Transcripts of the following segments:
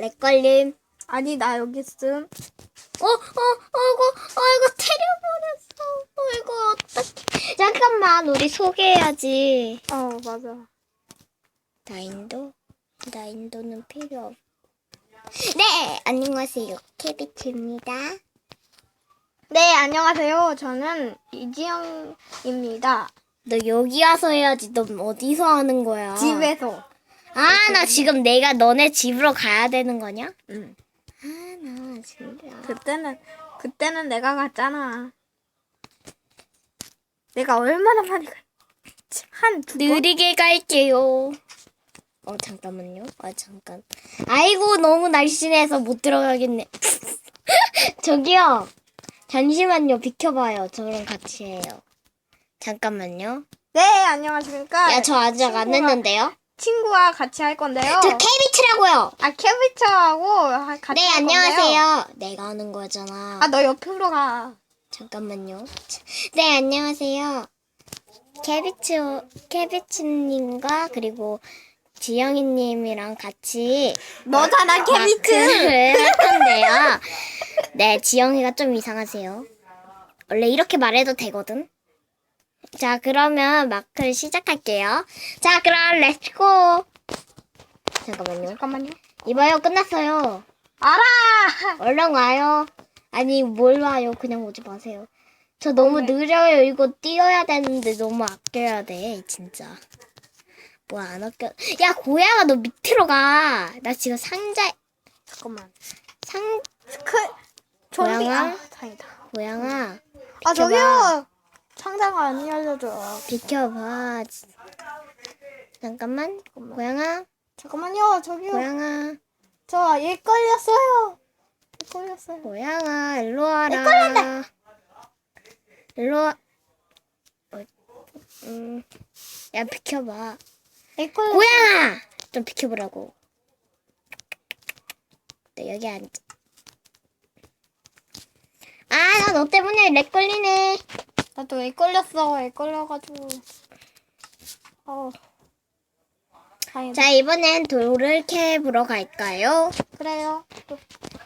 렉걸림. 아니 나 여기 있음. 어, 어, 어이구, 어이구, 때려버렸어. 어이구, 어떡해. 잠깐만, 우리 소개해야지. 어 맞아. 나인도? 나인도는 필요 없. 네, 안녕하세요. 케비츠입니다. 네 안녕하세요. 저는 이지영입니다. 너 여기 와서 해야지. 너 어디서 하는 거야? 집에서. 아, 나 지금 내가 너네 집으로 가야 되는 거냐? 응. 아, 나 진짜. 그때는 그때는 내가 갔잖아. 내가 얼마나 많이 가? 한두 번? 느리게 갈게요. 어, 잠깐만요. 아, 잠깐. 아이고, 너무 날씬해서 못 들어가겠네. 저기요. 잠시만요. 비켜봐요. 저랑 같이 해요. 잠깐만요. 네 안녕하십니까. 야, 저 아직 안 친구가- 했는데요? 친구와 같이 할 건데요. 저 케비치라고요. 아 캐비처하고 하- 같이 네, 할 건데요. 안녕하세요. 내가 하는 거잖아. 아 너 옆으로 가. 잠깐만요. 네, 안녕하세요. 케비츠, 케비츠님과 그리고 지영이님이랑 같이 너잖아 캐비트. 마크를 할 건데요. 네, 지영이가 좀 이상하세요. 원래 이렇게 말해도 되거든. 자, 그러면 마크를 시작할게요. 자, 그럼 렛츠고. 잠깐만요. 잠깐만요. 이봐요, 끝났어요. 알아. 얼른 와요. 아니, 뭘 와요. 그냥 오지 마세요. 저 너무 네. 느려요. 이거 뛰어야 되는데 너무 아껴야 돼. 진짜. 뭐 안 아껴. 야, 고양아, 너 밑으로 가. 나 지금 상자, 잠깐만. 상, 그. 고양아? 아 다행이다. 고양아. 아. 저기요. 창자가 안 열려줘. 비켜봐. 잠깐만. 고양아, 잠깐만요. 저기요. 고양아, 저일 걸렸어요. 일 걸렸어요. 고양아, 일로 와라. 일로 와. 어, 음, 야, 비켜봐. 일 걸렸. 고양아! 좀 비켜보라고. 너 여기 앉아. 아, 나 너 때문에 렉 걸리네. 나도 일 걸렸어. 일 걸려가지고. 어. 다행이다. 자, 이번엔 돌을 캐보러 갈까요? 그래요. 또.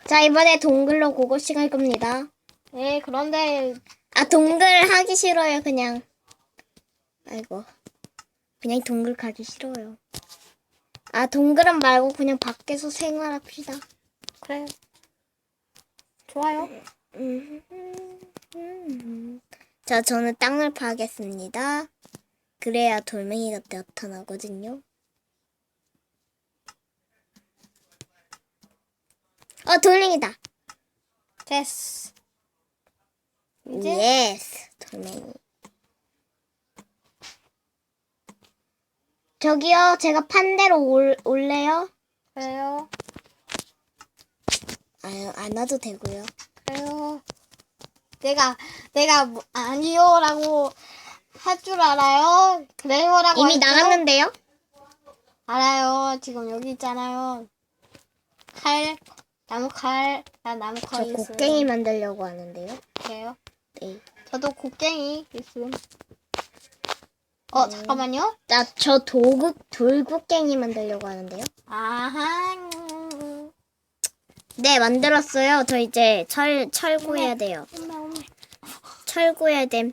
자, 이번에 동글로 고고싱 할 겁니다. 예 그런데 아, 동글 하기 싫어요, 그냥. 아이고. 그냥 동글 가기 싫어요. 아, 동글은 말고 그냥 밖에서 생활합시다. 그래. 좋아요. 음. 자, 저는 땅을 파겠습니다. 그래야 돌멩이가 나타나거든요. 어, 돌멩이다. 됐어. 이제 예스, 돌멩이. 저기요, 제가 판 대로 올, 올래요? 그래요. 아유, 안 와도 되고요. 그래요. 내가 내가 뭐, 아니요라고 할 줄 알아요. 그래요라고 이미 할게요. 나갔는데요? 알아요. 지금 여기 있잖아요. 칼 나무 칼. 나 나무 저칼 있어요. 곡괭이 만들려고 하는데요. 그래요. 네. 저도 곡괭이 있음. 어 잠깐만요. 나 저 도구, 돌곡괭이 만들려고 하는데요. 아하. 네, 만들었어요. 저 이제 철, 철구해야 돼요. 철구해야 됨.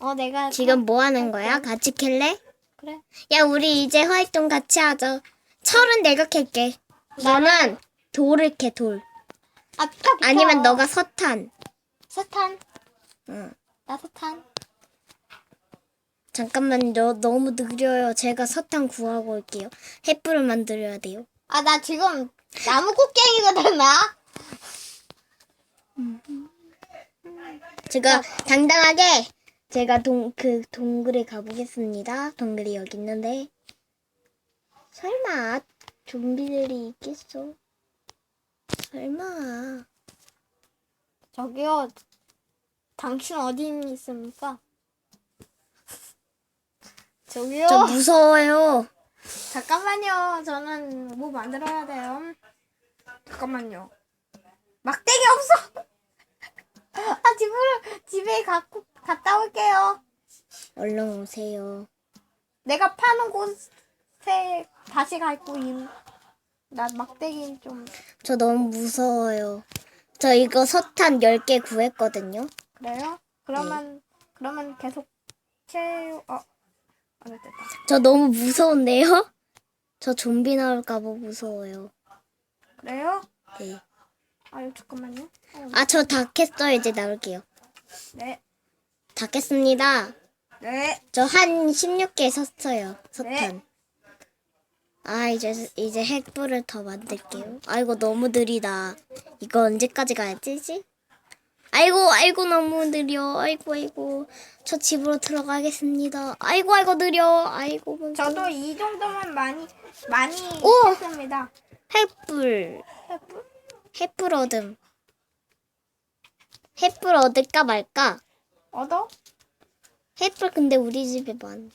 어 내가 지금 뭐 하는 거야? 같이 캘래? 그래. 야, 우리 이제 활동 같이 하자. 철은 내가 캘게. 너는 돌을 캐, 돌. 아 비켜 비켜. 아니면 너가 서탄. 서탄. 응. 나 서탄. 잠깐만, 너 너무 느려요. 제가 서탄 구하고 올게요. 횃불을 만들어야 돼요. 아 나 지금 나무 곡괭이거든 나. 제가 당당하게 제가 동, 그 동굴에 가보겠습니다. 동굴이 여기 있는데. 설마 좀비들이 있겠어? 설마. 저기요. 당신 어디 있습니까? 저기요. 저 무서워요. 잠깐만요. 저는 뭐 만들어야 돼요. 잠깐만요. 막대기 없어. 아 집으로 집에 갖고 갔다 올게요. 얼른 오세요. 내가 파는 곳에 다시 갈 거임. 나 막대기 좀 저 너무 무서워요. 저 이거 서탄 10개 구했거든요. 그래요? 그러면 그러면 계속 채우 어. 아, 됐다. 저 너무 무서운데요? 저 좀비 나올까봐 무서워요. 그래요? 네. 아유 잠깐만요. 아, 저다 캤어요. 이제 나올게요. 네. 다 캤습니다. 네. 저 한 16개 섰어요. 서탄. 네. 아, 이제, 이제 핵불을 더 만들게요. 아이고, 너무 느리다. 이거 언제까지 가야 되지? 아이고, 아이고, 너무 느려. 아이고, 아이고. 저 집으로 들어가겠습니다. 아이고, 아이고, 느려. 아이고, 뭔 저도 이 정도면 많이 많이 오! 했습니다. 핵불. 횃불? 햇불 얻음. 햇불 얻을까 말까? 얻어? 햇불 근데 우리 집에 많.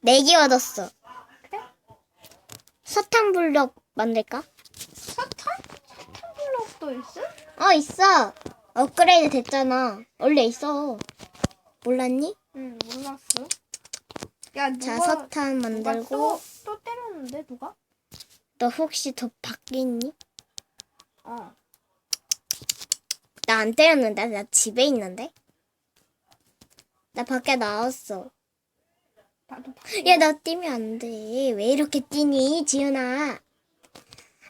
네개 얻었어. 그래? 사탕 블럭 만들까? 사탄? 사탄 블록도 있어? 어 있어. 업그레이드 됐잖아. 원래 있어. 몰랐니? 응 몰랐어. 야 누가 자 누가 만들고 또, 또 때렸는데 누가? 너 혹시 더 밖에 있니? 어. 나 안 때렸는데 나 집에 있는데. 나 밖에 나왔어. 야, 나 뛰면 안 돼. 왜 이렇게 뛰니, 지은아?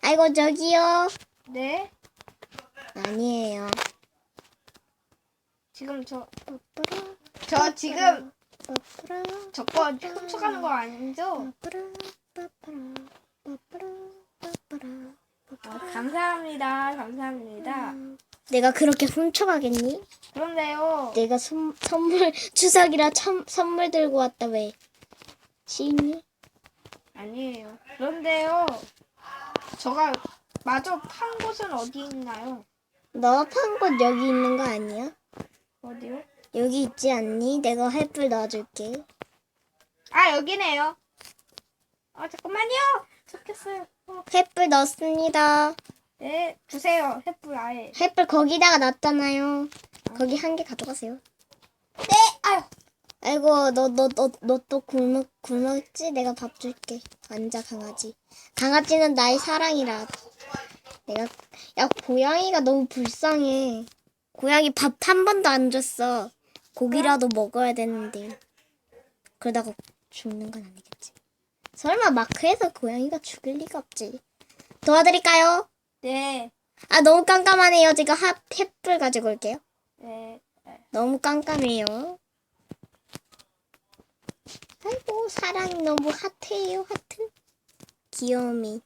아이고, 저기요. 네. 아니에요. 지금 저저저 지금 저거 훔쳐가는 거 아니죠? 어, 감사합니다. 감사합니다. 내가 그렇게 훔쳐가겠니? 그런데요. 내가 선, 선물, 추석이라 참, 선물 들고 왔다, 왜? 시니? 아니에요. 그런데요. 저가 마저 판 곳은 어디 있나요? 너 판 곳 여기 있는 거 아니야? 어디요? 여기 있지 않니? 내가 햇불 넣어줄게. 아 여기네요. 아 잠깐만요. 좋겠어요. 어, 햇불 넣었습니다. 네 주세요. 햇불 아예. 햇불 거기다가 놨잖아요. 거기 한 개 가져가세요. 네. 아유. 아이고 너 너 너 너 또 굶었 굶었지? 내가 밥 줄게. 앉아 강아지. 강아지는 나의 사랑이라. 내가 야 고양이가 너무 불쌍해. 고양이 밥 한 번도 안 줬어. 고기라도 먹어야 되는데. 그러다가 죽는 건 아니겠지. 설마 마크에서 고양이가 죽을 리가 없지. 도와드릴까요? 네. 아 너무 깜깜하네요. 제가 핫 햇불 가지고 올게요. 네. 너무 깜깜해요. 아이고 사랑이 너무 핫해요 하트. 귀여움이.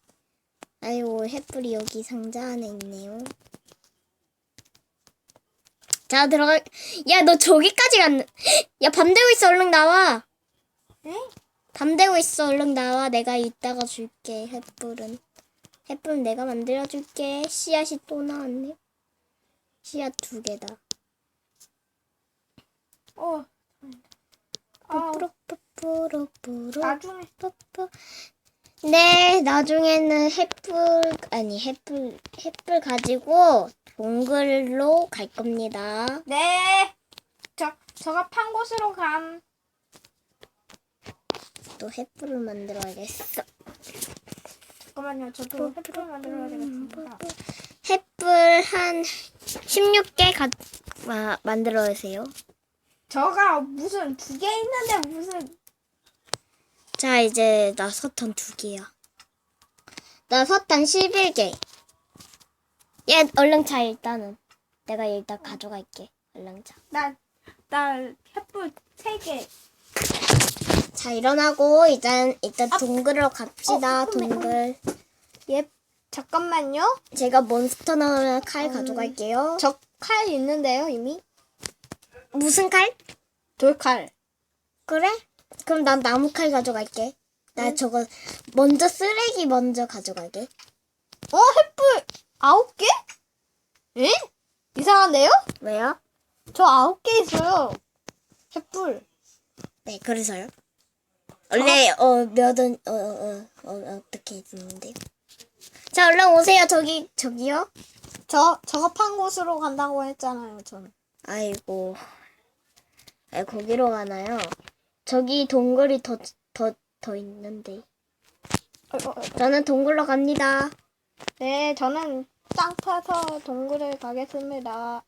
아이고 햇불이 여기 상자 안에 있네요. 자 들어가. 야 너 저기까지 갔네. 야밤 되고 있어 얼른 나와. 네? 밤 되고 있어 얼른 나와. 내가 이따가 줄게 햇불은. 햇불은 내가 만들어 줄게. 씨앗이 또 나왔네. 씨앗 두 개다. 어. 아 뿌뿌뿌뿌뿌뿌. 나중에 뿌뿌. 네, 나중에는 햇불 아니 햇불 햇불 가지고 동굴로 갈 겁니다. 네. 저 저가 판 곳으로 감. 또 햇불을 만들어야겠어. 잠깐만요. 저도 햇불 만들어야 되겠습니다. 햇불 한 16개 가 아, 만들어 주세요. 저가 무슨 두 개 있는데 무슨 자, 이제 나 서탄 두 개야. 나 서탄 11개. 얘 얼른 자 일단은. 내가 일단 가져갈게. 얼른 자. 나나 햇불 세 개. 자 일어나고 일단 일단 동굴로 갑시다. 어. 동굴. 예. 잠깐만요. 제가 몬스터 나오면 칼 가져갈게요. 저 칼 있는데요 이미. 무슨 칼? 돌칼. 그래? 그럼 난 나무 칼 가져갈게. 나 저거 먼저 쓰레기 먼저 가져갈게. 어 햇불 아홉 개? 에? 이상한데요? 왜요? 저 아홉 개 있어요. 햇불. 네, 그래서요. 원래 어 몇은 어어 어, 어, 어떻게 있는데요? 자 얼른 오세요. 저기 저기요. 저판 곳으로 간다고 했잖아요. 전. 아이고. 아 거기로 가나요? 저기 동굴이 더 더 더 있는데. 어, 어, 어. 저는 동굴로 갑니다. 네, 저는 땅 파서 동굴을 가겠습니다.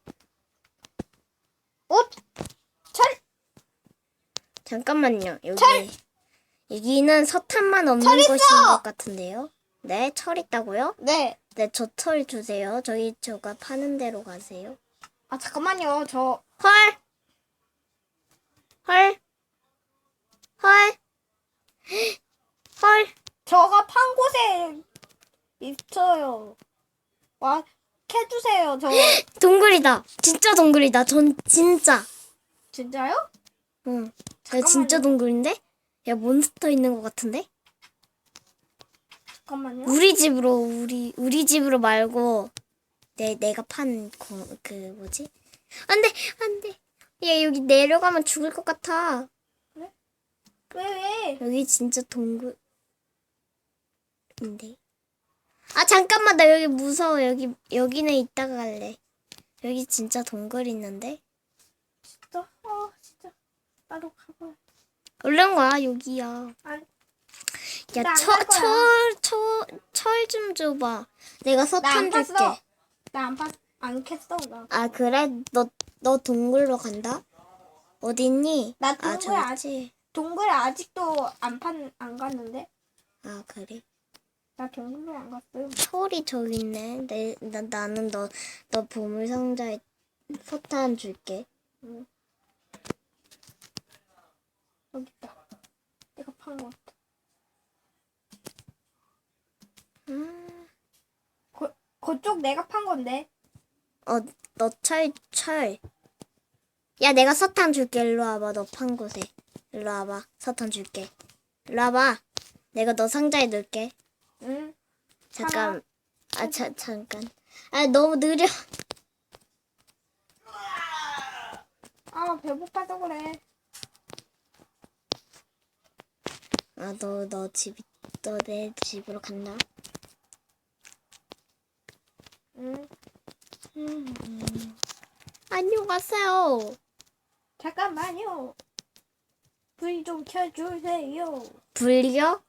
옷! 철! 잠깐만요. 여기 철! 여기는 서탄만 없는 철 있어! 곳인 것 같은데요. 네, 철 있다고요? 네. 네, 저 철 주세요. 저희 저가 파는 대로 가세요. 아, 잠깐만요. 저, 헐, 헐, 헐, 헐. 저가 판 곳에 있어요. 와, 캐주세요. 저, 동굴이다. 진짜 동굴이다. 전 진짜. 진짜요? 응. 야, 잠깐만요. 진짜 동굴인데? 야, 몬스터 있는 것 같은데? 잠깐만요. 우리 집으로 우리 우리 집으로 말고 내 내가 판 그 뭐지? 안돼 안돼. 야 여기 내려가면 죽을 것 같아. 왜, 왜? 여기 진짜 동굴인데. 아 잠깐만 나 여기 무서워 여기 여기는 이따가 갈래. 여기 진짜 동굴 있는데. 진짜, 어. 얼른 와 여기야. 안, 야 나안갈 거야. 철철철 철 좀 줘봐. 내가 나 서탄 안 줄게. 팠어. 나 안 팠, 안 캤어, 나. 아 그래? 너 너 동굴로 간다? 어디 있니? 나 아 동굴 저기 아- 있지. 동굴 아직도 안 판, 안 갔는데? 아 그래? 나 동굴로 안 갔어요. 철이 저기 있네. 내, 나, 나는 너, 너 보물 상자에 포탄 줄게. 여기 있다. 내가 판 거. 음. 그, 그쪽 내가 판 건데. 어, 너 철, 철. 야, 내가 서탄 줄게. 일로 와봐. 너 판 곳에. 일로 와봐. 서탄 줄게. 일로 와봐. 내가 너 상자에 넣을게. 응. 잠깐. 아, 자, 잠깐. 아, 너무 느려. 아, 배고파서 그래. 아, 너, 너 집, 너 내 집으로 간다. 응. 안녕하세요. 잠깐만요. 불 좀 켜주세요. 불려?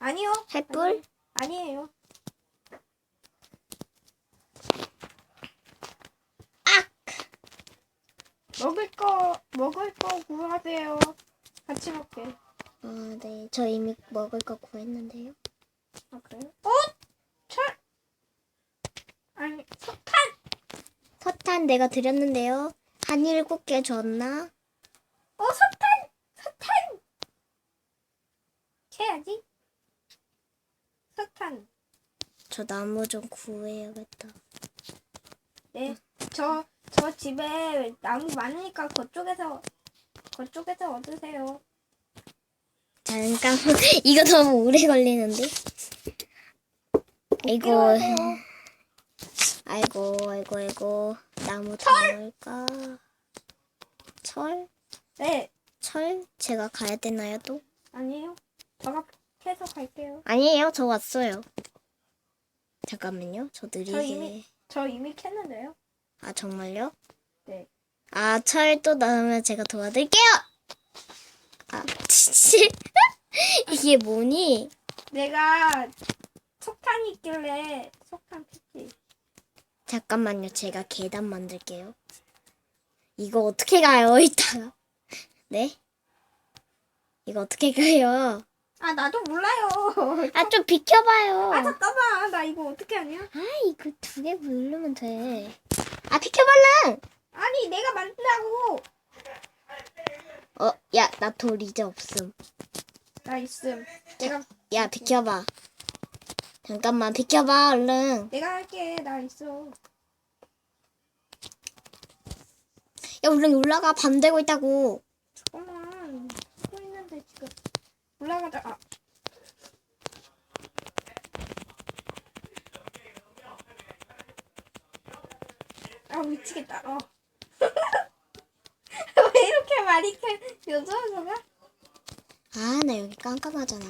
아니요. 햇불? 아니, 아니에요. 먹을 거, 먹을 거 구하세요. 같이 먹게. 아, 네. 저 이미 먹을 거 구했는데요. 아, 그래요? 어? 철! 아니, 석탄! 서탄 내가 드렸는데요. 한 일곱 개 줬나? 어, 석탄! 석탄! 캐야지. 석탄. 저 나무 좀 구해야겠다. 네. 저, 저 집에 나무 많으니까 그쪽에서, 그쪽에서 얻으세요. 잠깐. 이거 너무 오래 걸리는데? 필요하세요. 아이고, 아이고, 아이고. 나무 더 넣을까? 철? 네. 철? 제가 가야 되나요, 또? 아니에요. 저가 캐서 갈게요. 아니에요. 저 왔어요. 잠깐만요. 저 느리게. 저 이미- 저 이미 캤는데요. 아, 정말요? 네. 아, 철또 넣으면 제가 도와드릴게요! 아, 진짜. 이게 뭐니? 내가 석탄이 있길래 석탄 캤지. 잠깐만요. 제가 계단 만들게요. 이거 어떻게 가요, 이따가? 네? 이거 어떻게 가요? 아, 나도 몰라요. 아, 좀 비켜봐요. 아, 잠깐만. 나 이거 어떻게 하냐? 아, 이거 두 개 누르면 돼. 아, 비켜봐라! 아니, 내가 만들라고. 어, 야, 나 돌 이제 없음. 나 있음. 내가, 야, 비켜봐. 잠깐만, 비켜봐, 얼른. 내가 할게. 나 있어. 야, 얼른 올라가. 밤 되고 있다고. 잠깐만. 서 있는데 지금. 올라가자. 아. 아, 미치겠다. 어. 요즘 저가? 아, 나 여기 깜깜하잖아.